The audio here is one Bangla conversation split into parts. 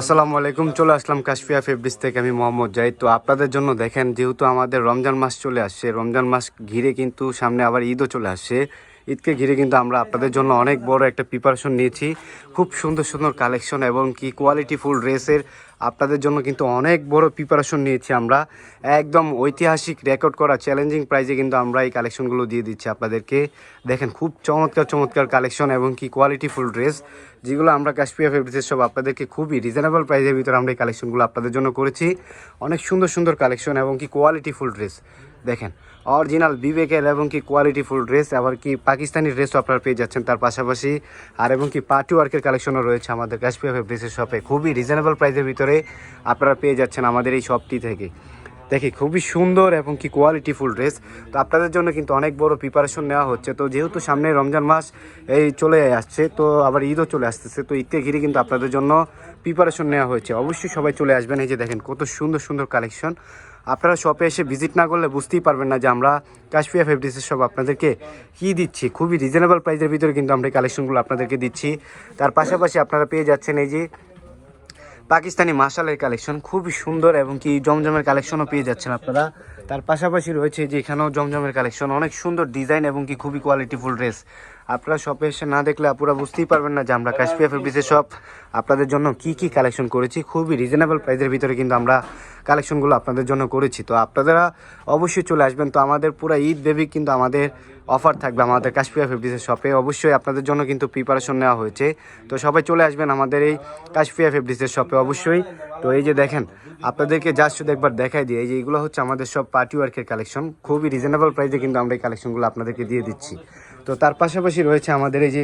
আসসালামু আলাইকুম চলে আসলাম কাশফিয়া ফেব্রিক্স থেকে, আমি মোহাম্মদ জাহিদ। তো আপনাদের জন্য দেখেন, যেহেতু আমাদের রমজান মাস চলে আসছে, রমজান মাস ঘিরে কিন্তু সামনে আবার ঈদও চলে আসছে। ঈদকে ঘিরে কিন্তু আমরা আপনাদের জন্য অনেক বড় একটা প্রিপারেশন নিয়েছি। খুব সুন্দর সুন্দর কালেকশন এবং কি কোয়ালিটি ফুল ড্রেসের আপনাদের জন্য কিন্তু অনেক বড় প্রিপারেশন নিয়েছি আমরা। একদম ঐতিহাসিক রেকর্ড করা চ্যালেঞ্জিং প্রাইজে কিন্তু আমরা এই কালেকশনগুলো দিয়ে দিচ্ছি আপনাদেরকে। দেখেন, খুব চমৎকার চমৎকার কালেকশন এবং কি কোয়ালিটি ফুল ড্রেস, যেগুলো আমরা কাশ্মীর ফেব্রিক্সের সব আপনাদেরকে খুবই রিজনেবল প্রাইজের ভিতরে আমরা এই কালেকশনগুলো আপনাদের জন্য করেছি। অনেক সুন্দর সুন্দর কালেকশন এবং কি কোয়ালিটি ফুল ড্রেস। দেখেন অরিজিনাল বিবেকের এবং কি কোয়ালিটি ফুল ড্রেস আবার কি পাকিস্তানি ড্রেসও আপনারা পেয়ে যাচ্ছেন। তার পাশাপাশি আর এবং কি পার্টি ওয়ার্কের কালেকশনও রয়েছে আমাদের কাশ্মীর ড্রেসের শপে খুবই রিজনেবল প্রাইসের ভিতরে আপনারা পেয়ে যাচ্ছেন আমাদের এই শপটি থেকে। দেখি, খুবই সুন্দর এবং কি কোয়ালিটি ফুল ড্রেস তো আপনাদের জন্য কিন্তু অনেক বড় প্রিপারেশন নেওয়া হচ্ছে। তো যেহেতু সামনে রমজান মাস, এই চলে আসছে, তো আবার ঈদও চলে আসতেছে। তো ঈদকে ঘিরে কিন্তু আপনাদের জন্য প্রিপারেশন নেওয়া হয়েছে। অবশ্যই সবাই চলে আসবেন। এই যে দেখেন, কত সুন্দর সুন্দর কালেকশন আপনারা শপে এসে ভিজিট না করলে বুঝতেই পারবেন না যে আমরা কাশফিয়া ফেব্রিক্সের সব আপনাদেরকে কী দিচ্ছি। খুবই রিজনেবল প্রাইসের ভিতরে কিন্তু আমরা এই কালেকশনগুলো আপনাদেরকে দিচ্ছি। তার পাশাপাশি আপনারা পেয়ে যাচ্ছেন এই যে পাকিস্তানি মাসালের কালেকশন খুবই সুন্দর এবং কি জমজমের কালেকশনও পেয়ে যাচ্ছেন আপনারা। তার পাশাপাশি রয়েছে যে এখানেও জমজমের কালেকশন, অনেক সুন্দর ডিজাইন এবং কি খুবই কোয়ালিটিফুল ড্রেস আপনারা শপে এসে না দেখলে আপুরা বুঝতেই পারবেন না যে আমরা কাশ্মীর ফেব্রিক্সের শপ আপনাদের জন্য কি কি কালেকশন করেছি, খুবই রিজনেবল প্রাইসের ভিতরে কিন্তু আমরা কালেকশনগুলো আপনাদের জন্য করেছি। তো আপনারা অবশ্যই চলে আসবেন, তো আমাদের পুরো ঈদ বেবি কিন্তু আমাদের অফার থাকবে আমাদের কাশ্মীর ফেব্রিক্সের শপে অবশ্যই আপনাদের জন্য কিন্তু প্রিপারেশন নেওয়া হয়েছে। তো সবাই চলে আসবেন আমাদের এই কাশ্মীর ফেব্রিক্সের শপে অবশ্যই। তো এই যে দেখেন, আপনাদেরকে যা শুধু একবার দেখাই দিই, এই যে এগুলো হচ্ছে আমাদের সব পার্টি ওয়ার্কের কালেকশন খুবই রিজনেবল প্রাইসে কিন্তু আমরা এই কালেকশনগুলো আপনাদেরকে দিয়ে দিচ্ছি। তো তার পাশাপাশি রয়েছে আমাদের এই যে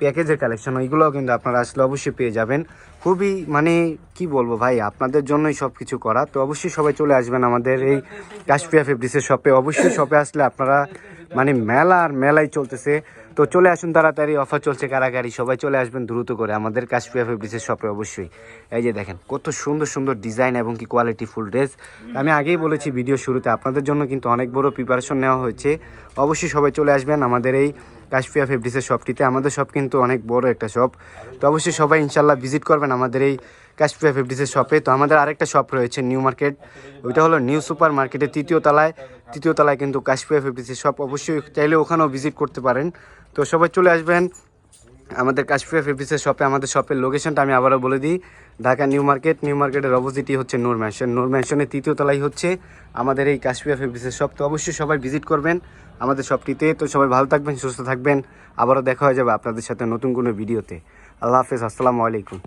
প্যাকেজের কালেকশন ওইগুলোও কিন্তু আপনারা আসলে অবশ্যই পেয়ে যাবেন। খুবই মানে কি বলব ভাই, আপনাদের জন্যই সব কিছু করা। তো অবশ্যই সবাই চলে আসবেন আমাদের এই কাশপিয়া ফেব্রিক্সের শপে অবশ্যই শপে আসলে আপনারা মানে মেলা আর মেলাই চলতেছে। তো চলে আসুন তাড়াতাড়ি অফার চলছে কারাগারি, সবাই চলে আসবেন দ্রুত করে। আমাদের কাশ্মীর ফেব্রিক্সের শপে অবশ্যই। এই যে দেখেন, কত সুন্দর সুন্দর ডিজাইন এবং কি কোয়ালিটি ফুল ড্রেস আমি আগেই বলেছি ভিডিও শুরুতে, আপনাদের জন্য কিন্তু অনেক বড় প্রিপারেশন নেওয়া হয়েছে। অবশ্যই সবাই চলে আসবেন আমাদের এই কাশফিয়া ফেব্রিক্সের শপটিতে। আমাদের শপ কিন্তু অনেক বড় একটা শপ। তো অবশ্যই সবাই ইনশাল্লাহ ভিজিট করবেন আমাদের এই কাশফিয়া ফেব্রিক্সের শপে। তো আমাদের আরেকটা শপ রয়েছে, নিউ মার্কেট। ওইটা হলো নিউ সুপার মার্কেটের তৃতীয় তলায়। তৃতীয় তলায় কিন্তু কাশফিয়া ফেব্রিক্সের শপ। অবশ্যই চাইলে ওখানেও ভিজিট করতে পারেন। তো সবাই চলে আসবেন। আমাদের কাশফিয়া ফেফিসের শপে আমাদের শপের লোকেশনটা আমি আবারও বলে দিই। ঢাকা নিউ মার্কেট, নিউ মার্কেটের অপোজিটই হচ্ছে নূর ম্যানশন নূর ম্যানশনের তৃতীয় তলাই হচ্ছে আমাদের এই কাশফিয়া ফেফিসের শপ তো অবশ্যই সবাই ভিজিট করবেন আমাদের শপটিতে তো সবাই ভালো থাকবেন, সুস্থ থাকবেন। আবারও দেখা হয়ে যাবে আপনাদের সাথে নতুন কোনো ভিডিওতে। আল্লাহ হাফেজ, আসসালামু আলাইকুম।